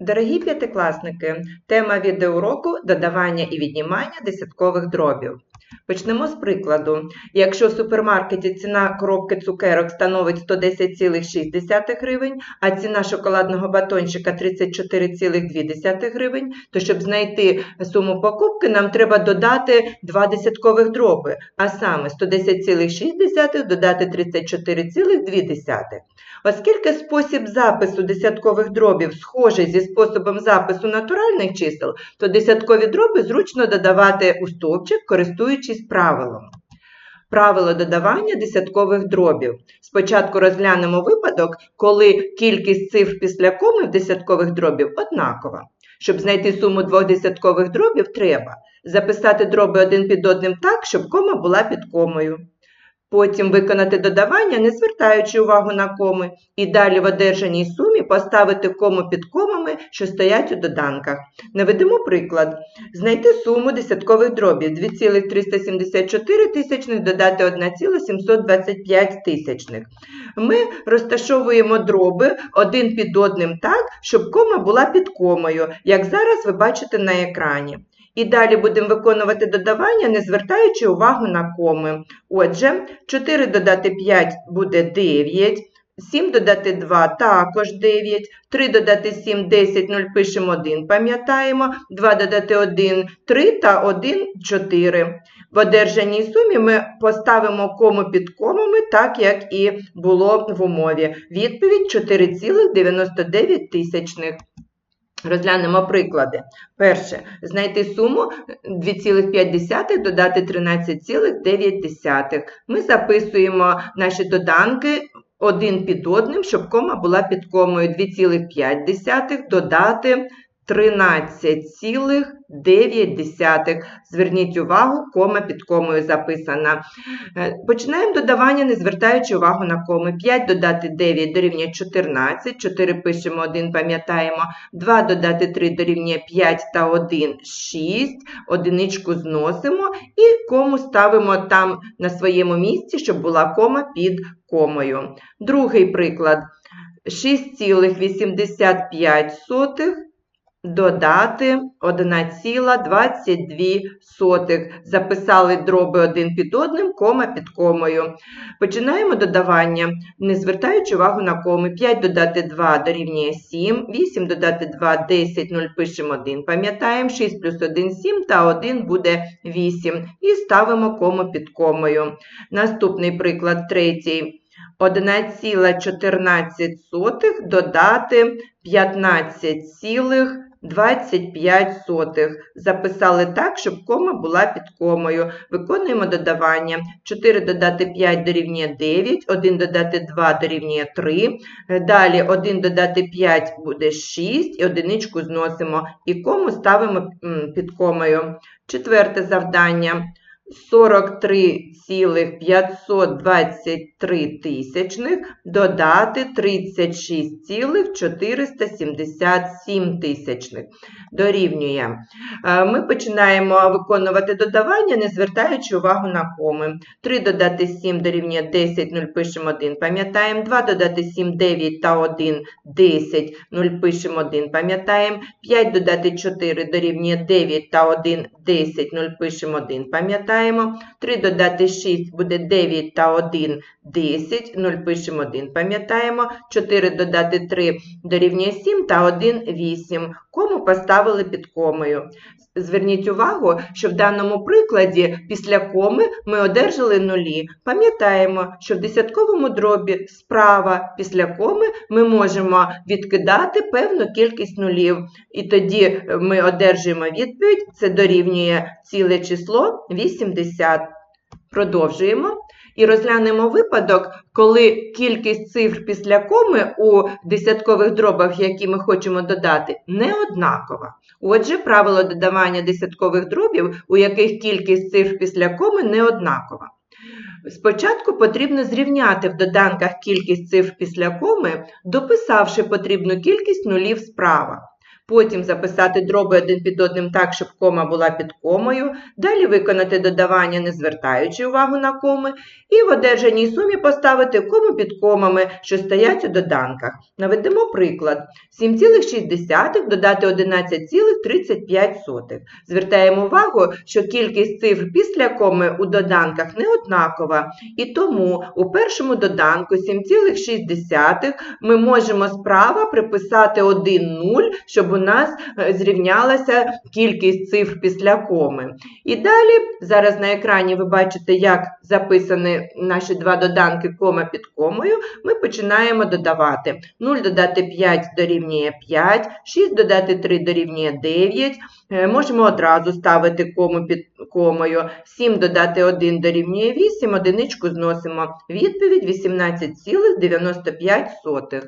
Дорогі п'ятикласники, тема відеоуроку додавання і віднімання десяткових дробів. Почнемо з прикладу. Якщо в супермаркеті ціна коробки цукерок становить 110,6 гривень, а ціна шоколадного батончика 34,2 гривень, то щоб знайти суму покупки, нам треба додати два десяткових дроби, а саме 110,6 додати 34,2. Оскільки спосіб запису десяткових дробів схожий зі способом запису натуральних чисел, то десяткові дроби зручно додавати у стовпчик, користуючись правилом. Правило додавання десяткових дробів. Спочатку розглянемо випадок, коли кількість цифр після коми в десяткових дробів однакова. Щоб знайти суму двох десяткових дробів, треба записати дроби один під одним так, щоб кома була під комою. Потім виконати додавання, не звертаючи увагу на коми, і далі в одержаній сумі поставити кому під комами, що стоять у доданках. Наведемо приклад. Знайти суму десяткових дробів 2,374 тисячних додати 1,725 тисячних. Ми розташовуємо дроби один під одним так, щоб кома була під комою, як зараз ви бачите на екрані. І далі будемо виконувати додавання, не звертаючи увагу на коми. Отже, 4 додати 5 буде 9, 7 додати 2 також 9, 3 додати 7 – 10, 0 пишемо 1, пам'ятаємо, 2 додати 1 – 3 та 1 – 4. В одержаній сумі ми поставимо кому під комами, так як і було в умові. Відповідь 4,99 тисячних. Розглянемо приклади. Перше. Знайти суму 2,5 додати 13,9. Ми записуємо наші доданки один під одним, щоб кома була під комою 2,5 додати 13,9. Зверніть увагу, кома під комою записана. Е, Починаємо додавання, не звертаючи увагу на коми. 5 додати 9 дорівнює 14, 4 пишемо 1, пам'ятаємо, 2 додати 3 дорівнює 5 та 1 – 6, одиничку зносимо і кому ставимо там на своєму місці, щоб була кома під комою. Другий приклад. 6,85 додати 1,22. Записали дроби один під одним, кома під комою. Починаємо додавання, не звертаючи увагу на коми. 5 додати 2 дорівнює 7, 8 додати 2 – 10, 0 пишемо 1, пам'ятаємо, 6 плюс 1 – 7 та 1 буде 8. І ставимо кому під комою. Наступний приклад, третій. 1,14 додати 15,25. Записали так, щоб кома була під комою. Виконуємо додавання. 4 додати 5 дорівнює 9, 1 додати 2 дорівнює 3. Далі 1 додати 5 буде 6, і одиничку зносимо. І кому ставимо під комою. Четверте завдання. 43,523 тисячних додати 36,477 тисячних. Дорівнює. Е, Ми починаємо виконувати додавання, не звертаючи увагу на коми. 3 додати 7 дорівнює 10, 0 пишемо 1, пам'ятаємо. 2 додати 7, 9 та 1, 10, 0 пишемо 1, пам'ятаємо. 5 додати 4 дорівнює 9 та 1, 10, 0 пишемо 1, пам'ятаємо. 3 додати 6 буде 9 та 1, 10, 0 пишемо 1, пам'ятаємо. 4 додати 3 дорівнює 7 та 1, 8. Кому поставили під комою. Зверніть увагу, що в даному прикладі після коми ми одержали нулі. Пам'ятаємо, що в десятковому дробі справа після коми ми можемо відкидати певну кількість нулів. І тоді ми одержуємо відповідь, це дорівнює ціле число 80. Продовжуємо. І розглянемо випадок, коли кількість цифр після коми у десяткових дробах, які ми хочемо додати, не однакова. Отже, правило додавання десяткових дробів, у яких кількість цифр після коми не однакова. Спочатку потрібно зрівняти в доданках кількість цифр після коми, дописавши потрібну кількість нулів справа. Потім записати дроби один під одним так, щоб кома була під комою. Далі виконати додавання, не звертаючи увагу на коми. І в одержаній сумі поставити кому під комами, що стоять у доданках. Наведемо приклад. 7,6 додати 11,35. Звертаємо увагу, що кількість цифр після коми у доданках не однакова. І тому у першому доданку 7,6 ми можемо справа приписати 1 0, щоб у нас е, зрівнялася кількість цифр після коми. І далі, зараз на екрані ви бачите, як записані наші два доданки кома під комою, ми починаємо додавати. 0 додати 5 дорівнює 5, 6 додати 3 дорівнює 9. Е, Можемо одразу ставити кому під комою. 7 додати 1 дорівнює 8, одиничку зносимо. Відповідь 18,95.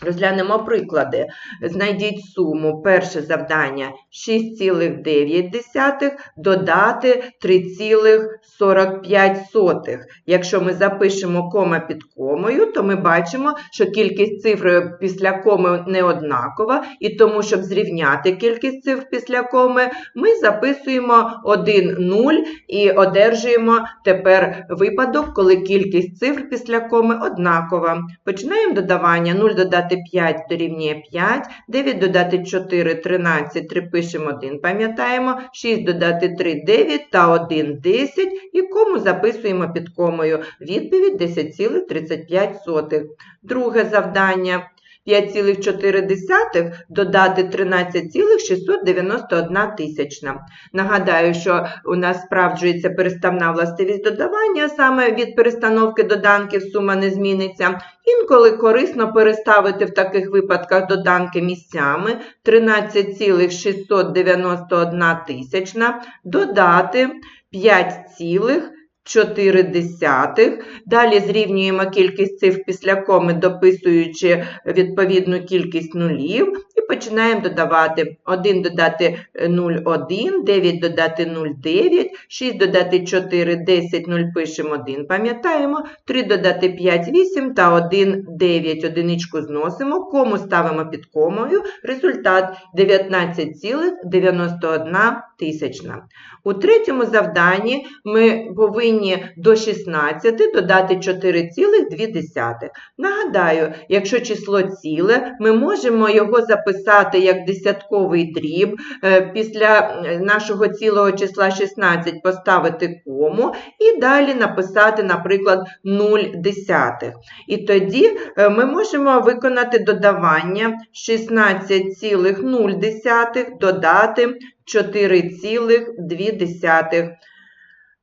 Розглянемо приклади. Знайдіть суму. Перше завдання 6,9 додати 3,45. Якщо ми запишемо кома під комою, то ми бачимо, що кількість цифр після коми не однакова, і тому, щоб зрівняти кількість цифр після коми, ми записуємо 1 0 і одержуємо тепер випадок, коли кількість цифр після коми однакова. Починаємо додавання 0 додати 5 дорівнює 5, 9 додати 4 13, 3 пишемо 1, пам'ятаємо, 6 додати 3 9 та 1 10 і кому записуємо під комою. Відповідь 10,35. Друге завдання. 5,4 додати 13,691 тисячна. Нагадаю, що у нас справджується переставна властивість додавання, саме від перестановки доданків сума не зміниться. Інколи корисно переставити в таких випадках доданки місцями 13,691 тисячна, додати 5,4. 4 десятих. Далі зрівнюємо кількість цифр після коми, дописуючи відповідну кількість нулів, починаємо додавати 1 додати 0, 1, 9 додати 0, 9, 6 додати 4, 10, 0 пишемо 1, пам'ятаємо, 3 додати 5, 8 та 1, 9. Одиничку зносимо, кому ставимо під комою, результат 19,91 тисячна. У третьому завданні ми повинні до 16 додати 4,2. Нагадаю, якщо число ціле, ми можемо його записати як десятковий дріб, е, після нашого цілого числа 16 поставити кому і далі написати, наприклад, 0 десятих. І тоді е, ми можемо виконати додавання 16,0 додати 4,2.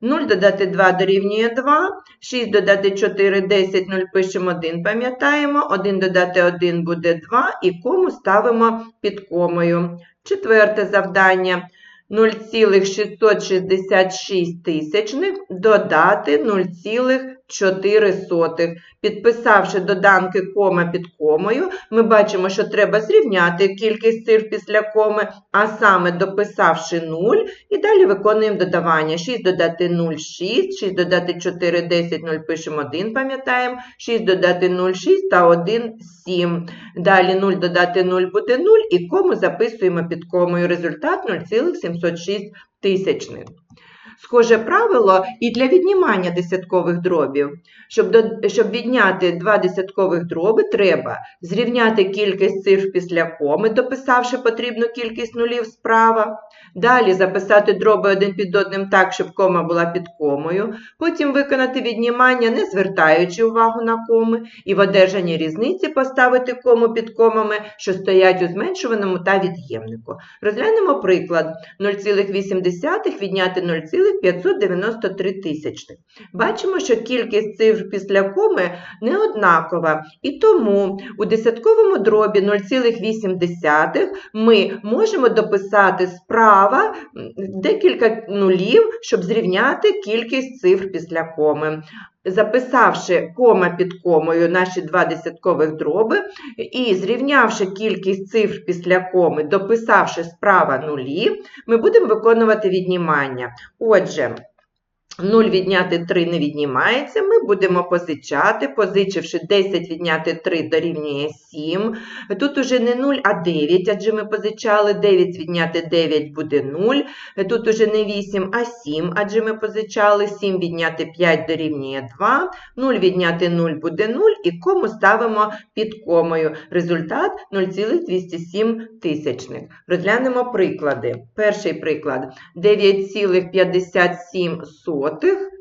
0 додати 2 дорівнює 2, 6 додати 4, 10, 0 пишемо 1, пам'ятаємо, 1 додати 1 буде 2 і кому ставимо під комою. Четверте завдання. 0,666 тисячних додати 0,4. Підписавши доданки кома під комою, ми бачимо, що треба зрівняти кількість цифр після коми, а саме дописавши 0, і далі виконуємо додавання. 6 додати 0, 6, 6 додати 4, 10, 0 пишемо 1, пам'ятаємо, 6 додати 0, 6 та 1, 7. Далі 0 додати 0 буде 0, і кому записуємо під комою результат 0,706 тисячних. Схоже правило і для віднімання десяткових дробів. Щоб, до, щоб відняти два десяткових дроби, треба зрівняти кількість цифр після коми, дописавши потрібну кількість нулів справа. Далі записати дроби один під одним так, щоб кома була під комою. Потім виконати віднімання, не звертаючи увагу на коми. І в одержаній різниці поставити кому під комами, що стоять у зменшуваному та від'ємнику. Розглянемо приклад. 0,8 відняти 0,593 тисячних. Бачимо, що кількість цифр після коми не однакова. І тому у десятковому дробі 0,8 ми можемо дописати справа декілька нулів, щоб зрівняти кількість цифр після коми. Записавши кома під комою наші два десяткових дроби і зрівнявши кількість цифр після коми, дописавши справа нулі, ми будемо виконувати віднімання. Отже, 0 відняти 3 не віднімається, ми будемо позичати, позичивши 10 відняти 3 дорівнює 7. Тут уже не 0, а 9, адже ми позичали 9 відняти 9 буде 0. Тут уже не 8, а 7, адже ми позичали 7 відняти 5 дорівнює 2. 0 відняти 0 буде 0 і кому ставимо під комою. Результат 0,207 тисячних. Розглянемо приклади. Перший приклад 9,57 Котик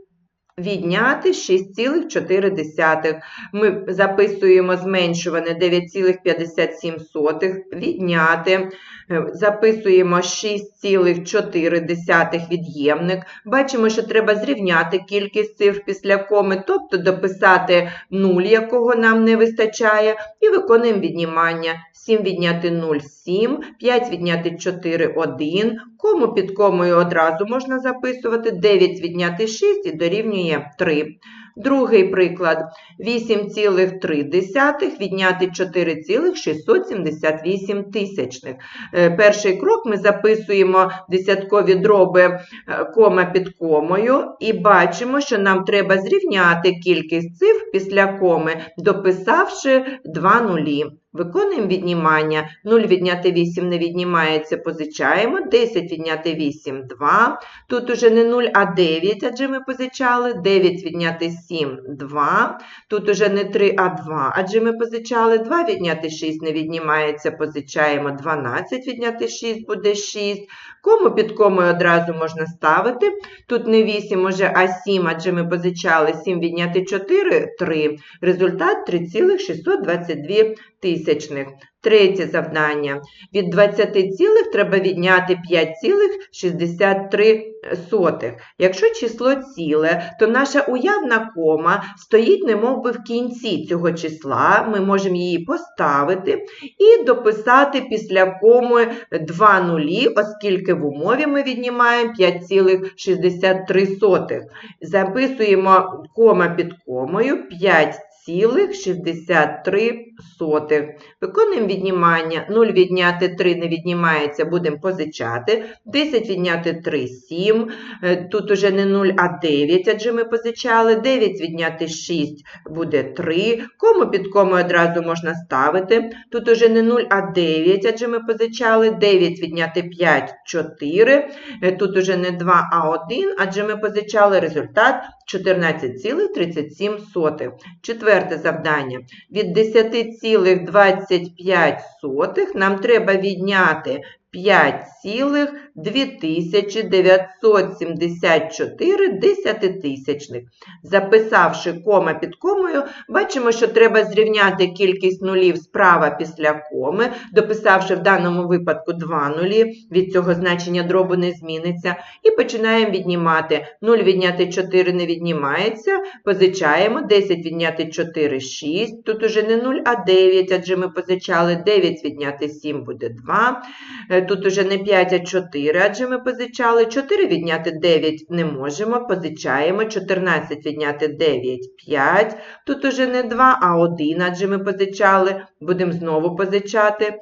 відняти 6,4. Ми записуємо зменшуване 9,57 відняти. Е, Записуємо 6,4 від'ємник. Бачимо, що треба зрівняти кількість цифр після коми, тобто дописати 0, якого нам не вистачає, і виконуємо віднімання. 7 відняти 0 – 7, 5 відняти 4 – 1, кому під комою одразу можна записувати, 9 відняти 6 і дорівнює 3. Другий приклад 8,3 відняти 4,678 тисячних. Е, Перший крок ми записуємо десяткові дроби е, кома під комою і бачимо, що нам треба зрівняти кількість цифр після коми, дописавши два нулі. Виконуємо віднімання. 0 відняти 8 не віднімається, позичаємо. 10 відняти 8 – 2. Тут уже не 0, а 9, адже ми позичали. 9 відняти 7 – 2. Тут уже не 3, а 2, адже ми позичали. 2 відняти 6 не віднімається, позичаємо. 12 відняти 6 буде 6. Кому під комою одразу можна ставити. Тут не 8 уже, а 7, адже ми позичали. 7 відняти 4 – 3. Результат 3,622 тисячних. Третє завдання. Від 20 цілих треба відняти 5,63. Якщо число ціле, то наша уявна кома стоїть немов би в кінці цього числа. Ми можемо її поставити і дописати після коми 2 нулі, оскільки в умові ми віднімаємо 5,63. Записуємо кома під комою 5 0,63. Виконуємо віднімання. 0 відняти 3 не віднімається, будемо позичати. 10 відняти 3 – 7. Е, Тут уже не 0, а 9, адже ми позичали. 9 відняти 6 буде 3. Кому під кому одразу можна ставити. Тут уже не 0, а 9, адже ми позичали. 9 відняти 5 – 4. Е, Тут уже не 2, а 1, адже ми позичали результат 14,37. Четверте завдання. Від 10,25 нам треба відняти 5,2974 десятитисячних. Записавши кома під комою, бачимо, що треба зрівняти кількість нулів справа після коми, дописавши в даному випадку 2 нулі, від цього значення дробу не зміниться, і починаємо віднімати. 0 відняти 4 не віднімається, позичаємо, 10 відняти 4 – 6, тут уже не 0, а 9, адже ми позичали 9 відняти 7 буде 2. Тут уже не 5, а 4, адже ми позичали. 4 відняти 9 не можемо, позичаємо. 14 відняти 9 – 5. Тут уже не 2, а 1, адже ми позичали. Будемо знову позичати.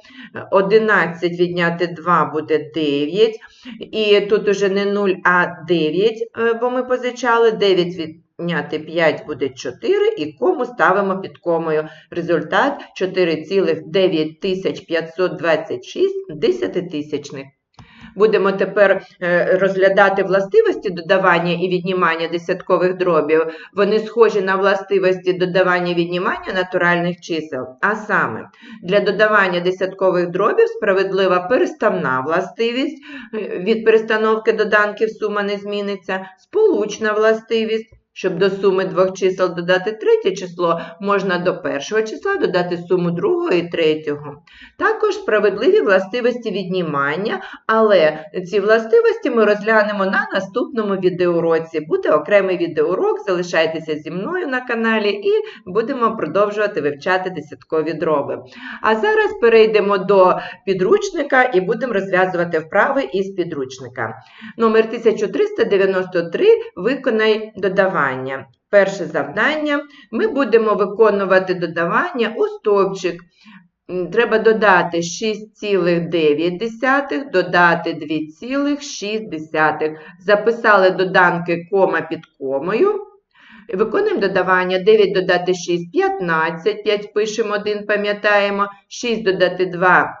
11 відняти 2 буде 9. І тут уже не 0, а 9, бо ми позичали. 9 від Відняти 5 буде 4 і кому ставимо під комою. Результат 4,9526 десятитисячних. Будемо тепер е, розглядати властивості додавання і віднімання десяткових дробів. Вони схожі на властивості додавання і віднімання натуральних чисел. А саме, для додавання десяткових дробів справедлива переставна властивість, е, від перестановки доданків сума не зміниться, сполучна властивість. Щоб до суми двох чисел додати третє число, можна до першого числа додати суму другого і третього. Також справедливі властивості віднімання, але ці властивості ми розглянемо на наступному відеоуроці. Буде окремий відеоурок, залишайтеся зі мною на каналі і будемо продовжувати вивчати десяткові дроби. А зараз перейдемо до підручника і будемо розв'язувати вправи із підручника. Номер 1393 виконай додавання. Перше завдання. Ми будемо виконувати додавання у стовпчик. треба додати 6,9, додати 2,6. Записали доданки кома під комою. Виконуємо додавання 9 додати 6 – 15, 5 пишемо 1, пам'ятаємо, 6 додати 2 –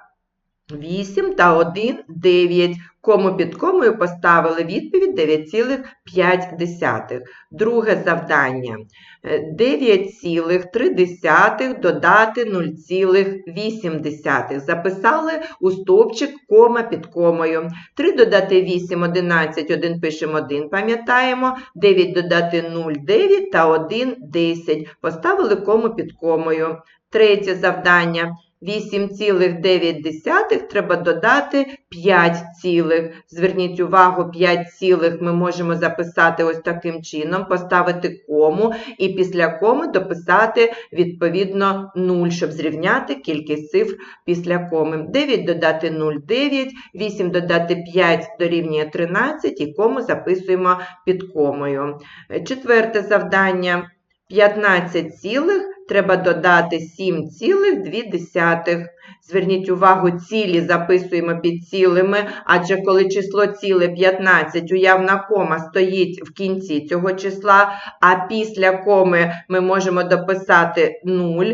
8 та 1 – 9. Кому під комою поставили відповідь 9,5. Друге завдання. Е, 9,3 додати 0,8. Записали у стовпчик кома під комою. 3 додати 8, 11, 1 пишемо 1, пам'ятаємо. 9 додати 0, 9 та 1, 10. Поставили кому під комою. Третє завдання. 8,9 треба додати 5 цілих. Зверніть увагу, 5 цілих ми можемо записати ось таким чином, поставити кому і після коми дописати відповідно 0, щоб зрівняти кількість цифр після коми. 9 додати 0, 9, 8 додати 5 дорівнює 13 і кому записуємо під комою. Четверте завдання. 15 цілих треба додати 7,2. Зверніть увагу, цілі записуємо під цілими, адже коли число ціле 15, уявна кома стоїть в кінці цього числа, а після коми ми можемо дописати 0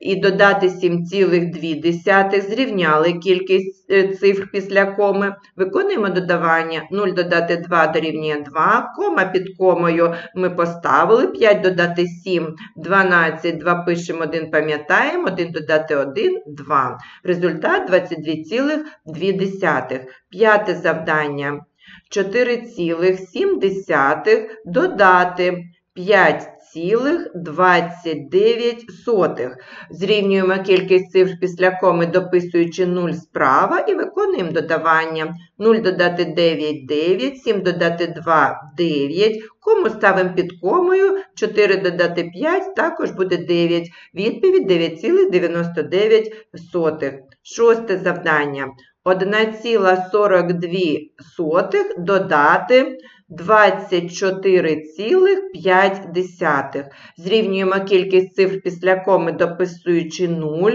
і додати 7,2, зрівняли кількість е, цифр після коми. Виконуємо додавання 0 додати 2 дорівнює 2, кома під комою ми поставили, 5 додати 7, 12, 2 пишемо 1, пам'ятаємо, 1 додати 1, 2. Результат 22,2. П'яте завдання. 4,7 додати 5,29. Зрівнюємо кількість цифр після коми, дописуючи 0 справа, і виконуємо додавання. 0 додати 9 – 9, 7 додати 2 – 9. Кому ставимо під комою, 4 додати 5 також буде 9. Відповідь 9,99. Шосте завдання. 1,42 додати 24,5. Зрівнюємо кількість цифр після коми, дописуючи 0.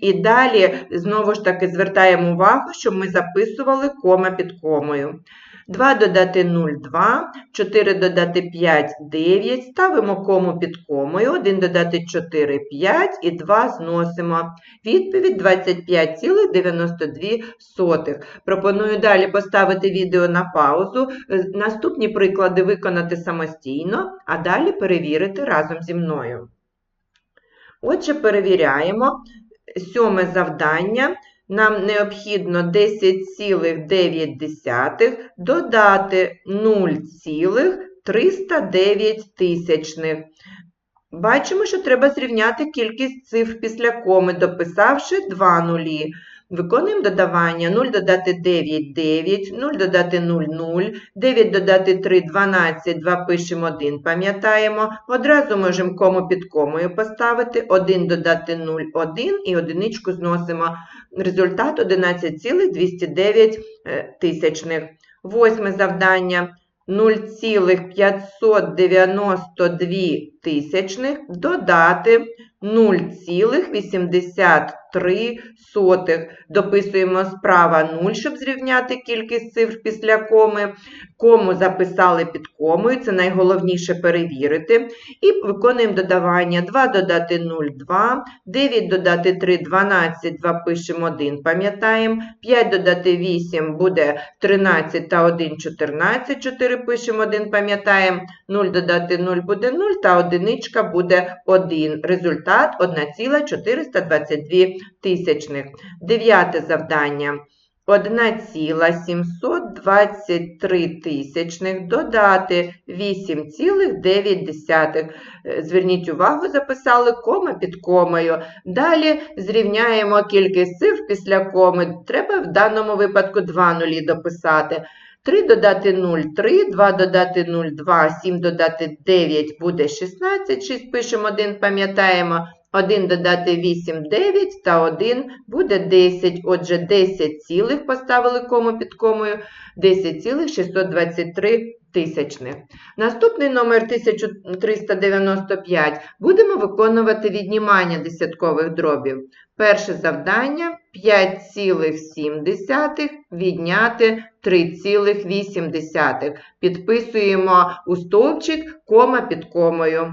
І далі, знову ж таки, звертаємо увагу, що ми записували кома під комою. 2 додати 0, 2, 4 додати 5, 9, ставимо кому під комою, 1 додати 4, 5 і 2 зносимо. Відповідь 25,92. Пропоную далі поставити відео на паузу, е, наступні приклади виконати самостійно, а далі перевірити разом зі мною. Отже, перевіряємо. Сьоме завдання. Нам необхідно 10,9 додати 0,309 тисячних. Бачимо, що треба зрівняти кількість цифр після коми, дописавши 2 нулі. Виконуємо додавання 0 додати 9 – 9, 0 додати 0 – 0, 9 додати 3 – 12, 2 пишемо 1, пам'ятаємо. Одразу можемо кому під комою поставити, 1 додати 0 – 1 і одиничку зносимо. Результат 11,209 тисячних. Восьме завдання. 0,592 тисячних додати 0,83. Дописуємо справа 0, щоб зрівняти кількість цифр після коми. Кому записали під комою, це найголовніше перевірити. І виконуємо додавання 2 додати 0, 2, 9 додати 3, 12, 2 пишемо 1, пам'ятаємо, 5 додати 8 буде 13 та 1, 14, 4 пишемо 1, пам'ятаємо, 0 додати 0 буде 0 та одиничка буде 1. Результат 1,422 тисячних. Дев'яте завдання. 1,723 тисячних додати 8,9. Зверніть увагу, записали кома під комою. Далі зрівняємо кількість цифр після коми. Треба в даному випадку 2 нулі дописати. 3 додати 0 – 3, 2 додати 0 – 2, 7 додати 9 буде 16, 6 пишемо 1, пам'ятаємо. 1 додати 8 – 9 та 1 буде 10. Отже, 10 цілих поставили кому під комою, 10,623 тисячних. Наступний номер 1395. Будемо виконувати віднімання десяткових дробів. Перше завдання 5,7 відняти 3,8. Підписуємо у стовпчик кома під комою.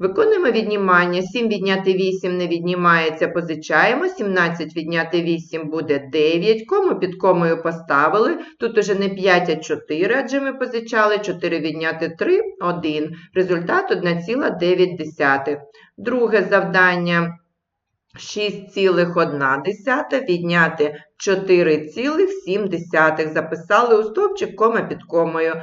Виконуємо віднімання. 7 відняти 8 не віднімається, позичаємо. 17 відняти 8 буде 9. Кому під комою поставили. Тут уже не 5, а 4, адже ми позичали. 4 відняти 3 – 1. Результат 1,9. Друге завдання. 6,1 відняти 4,7. Записали у стовпчик кома під комою.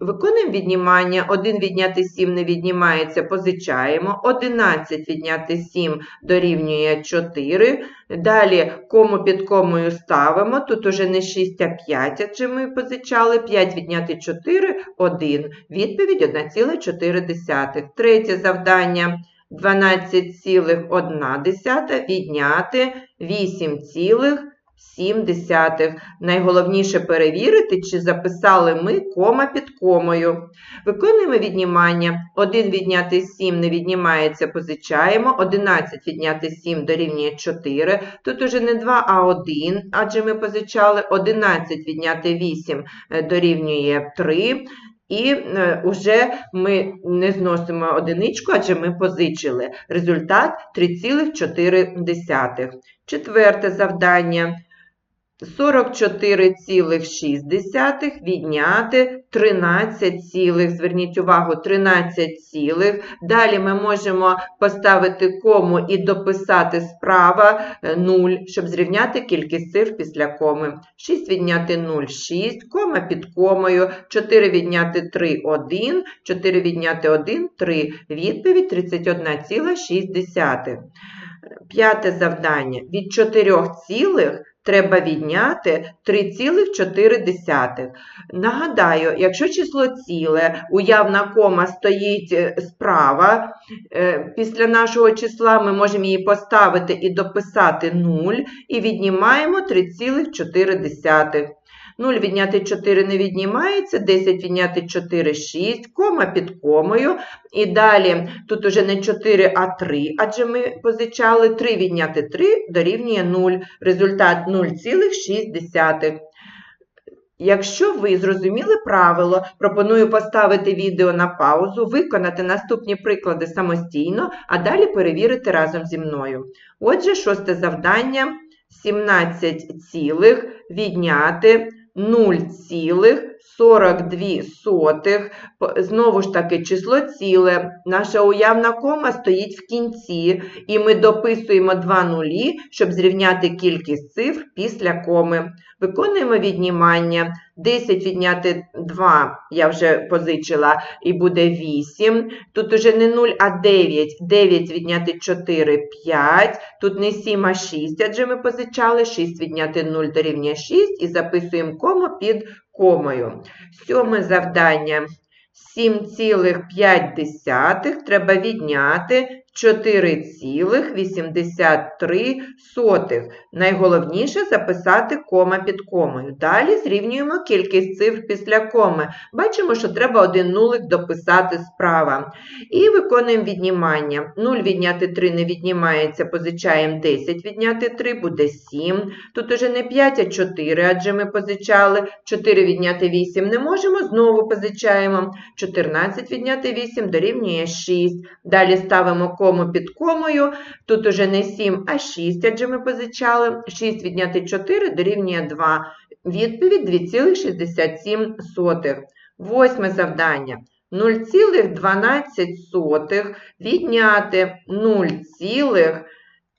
Виконуємо віднімання. 1 відняти 7 не віднімається, позичаємо. 11 відняти 7 дорівнює 4. Далі кому під комою ставимо. Тут уже не 6, а 5, адже ми позичали. 5 відняти 4 – 1. Відповідь 1,4. Третє завдання. 12,1 відняти 8,7. Найголовніше перевірити, чи записали ми кома під комою. Виконуємо віднімання. 1 відняти 7 не віднімається, позичаємо. 11 відняти 7 дорівнює 4. Тут уже не 2, а 1, адже ми позичали. 11 відняти 8 е, дорівнює 3. І е, вже ми не зносимо одиничку, адже ми позичили. Результат 3,4. Четверте завдання. 44,6 відняти 13, цілих. зверніть увагу, 13, цілих. далі ми можемо поставити кому і дописати справа 0, щоб зрівняти кількість цифр після коми. 6 відняти 0, 6, кома під комою, 4 відняти 3, 1, 4 відняти 1, 3. Відповідь 31,6. П'яте завдання. Від 4 цілих треба відняти 3,4. Нагадаю, якщо число ціле, уявна кома стоїть е, справа, е, після нашого числа ми можемо її поставити і дописати 0, і віднімаємо 3,4. 0 відняти 4 не віднімається, 10 відняти 4 – 6, кома під комою. І далі тут уже не 4, а 3, адже ми позичали 3 відняти 3 дорівнює 0. Результат 0,6. Якщо ви зрозуміли правило, пропоную поставити відео на паузу, виконати наступні приклади самостійно, а далі перевірити разом зі мною. Отже, шосте завдання 17 цілих відняти 0,5. 0,42. Знову ж таки, число ціле. Наша уявна кома стоїть в кінці, і ми дописуємо два нулі, щоб зрівняти кількість цифр після коми. Виконуємо віднімання. 10 відняти 2, я вже позичила, і буде 8. Тут уже не 0, а 9. 9 відняти 4 5. Тут не 7, а 6, адже ми позичали. 6 відняти 0 дорівнює 6 і записуємо кому під комою. Сьоме завдання. 7,5 треба відняти 4,83. Найголовніше записати кома під комою. Далі зрівнюємо кількість цифр після коми. Бачимо, що треба один нулик дописати справа. І виконуємо віднімання. 0 відняти 3 не віднімається, позичаємо 10 відняти 3, буде 7. Тут уже не 5, а 4, адже ми позичали. 4 відняти 8 не можемо, знову позичаємо. 14 відняти 8 дорівнює 6. Далі ставимо кому кому під комою. Тут уже не 7, а 6, адже ми позичали. 6 відняти 4 дорівнює 2. Відповідь 2,67. Восьме завдання. 0,12 відняти 0,12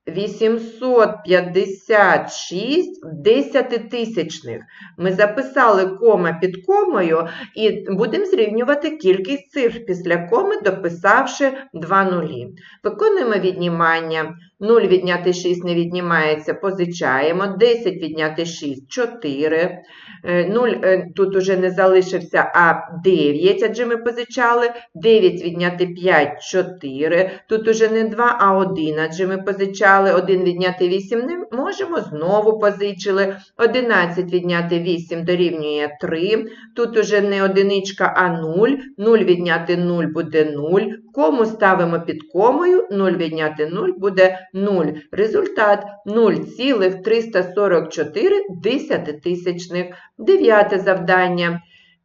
856 десятитисячних. Ми записали кома під комою і будемо зрівнювати кількість цифр після коми, дописавши два нулі. Виконуємо віднімання. 0 відняти 6 не віднімається, позичаємо. 10 відняти 6 – 4. 0 тут уже не залишився, а 9, адже ми позичали. 9 відняти 5 – 4. Тут уже не 2, а 1, адже ми позичали. 1 відняти 8 не можемо, знову позичили. 11 відняти 8 дорівнює 3. Тут уже не одиничка, а 0. 0 відняти 0 буде 0. Кому ставимо під комою, 0 відняти 0 буде 0. Результат 0,344 десятитисячних. Дев'яте завдання.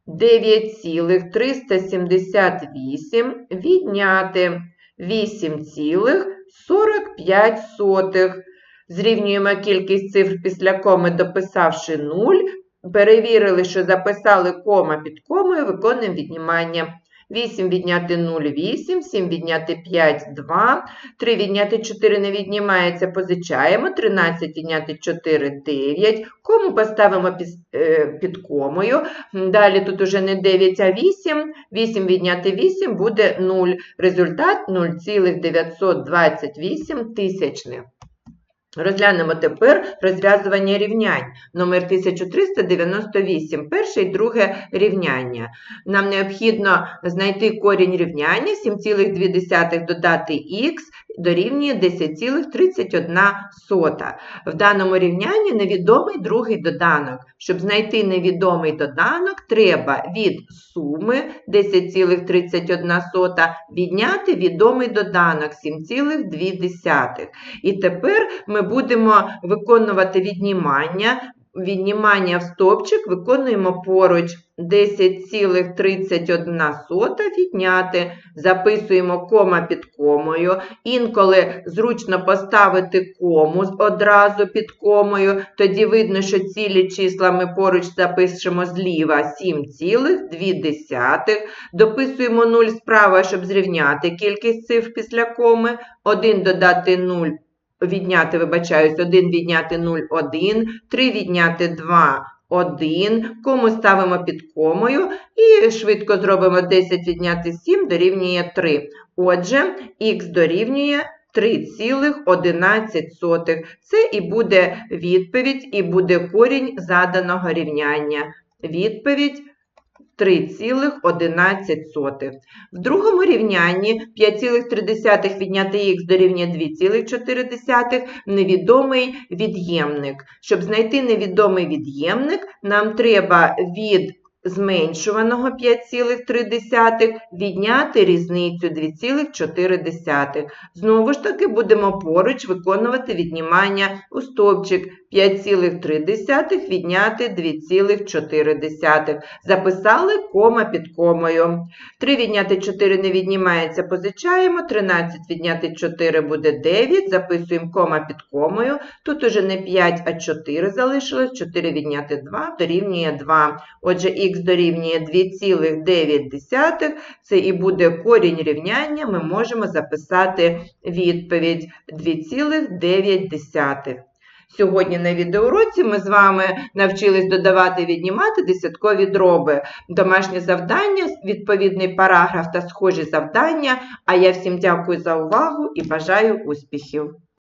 9,378 відняти 8,45. Зрівнюємо кількість цифр після коми, дописавши 0. Перевірили, що записали кома під комою, виконуємо віднімання. 8 відняти 0 – 8, 7 відняти 5 – 2, 3 відняти 4 не віднімається, позичаємо, 13 відняти 4 – 9, кому поставимо під, е, під комою, далі тут уже не 9, а 8, 8 відняти 8 буде 0, результат 0,928 тисячних. Розглянемо тепер розв'язування рівнянь. Номер 1398, перше і друге рівняння. Нам необхідно знайти корінь рівняння 7,2 додати х дорівнює 10,31. В даному рівнянні невідомий другий доданок. Щоб знайти невідомий доданок, треба від суми 10,31 відняти відомий доданок 7,2. І тепер ми будемо виконувати віднімання. Віднімання в стопчик виконуємо поруч 10,31 відняти, записуємо кома під комою. Інколи зручно поставити кому одразу під комою, тоді видно, що цілі числа ми поруч запишемо зліва 7,2. Дописуємо 0 справа, щоб зрівняти кількість цифр після коми. 1 додати 0 відняти, вибачаюсь, 1 відняти 0, 1, 3 відняти 2, 1, кому ставимо під комою і швидко зробимо 10 відняти 7 дорівнює 3. Отже, х дорівнює 3,11. Це і буде відповідь, і буде корінь заданого рівняння. Відповідь 3,11. В другому рівнянні 5,3 відняти х дорівнює 2,4 невідомий від'ємник. Щоб знайти невідомий від'ємник, нам треба від зменшуваного 5,3 відняти різницю 2,4. Знову ж таки будемо поруч виконувати віднімання у стовпчик 5,3 відняти 2,4. Записали кома під комою. 3 відняти 4 не віднімається, позичаємо. 13 відняти 4 буде 9. Записуємо кома під комою. Тут уже не 5, а 4 залишилось. 4 відняти 2 дорівнює 2. Отже, х дорівнює 2,9. Це і буде корінь рівняння. Ми можемо записати відповідь 2,9. Сьогодні на відеоуроці ми з вами навчились додавати і віднімати десяткові дроби, домашнє завдання, відповідний параграф та схожі завдання. А я всім дякую за увагу і бажаю успіхів!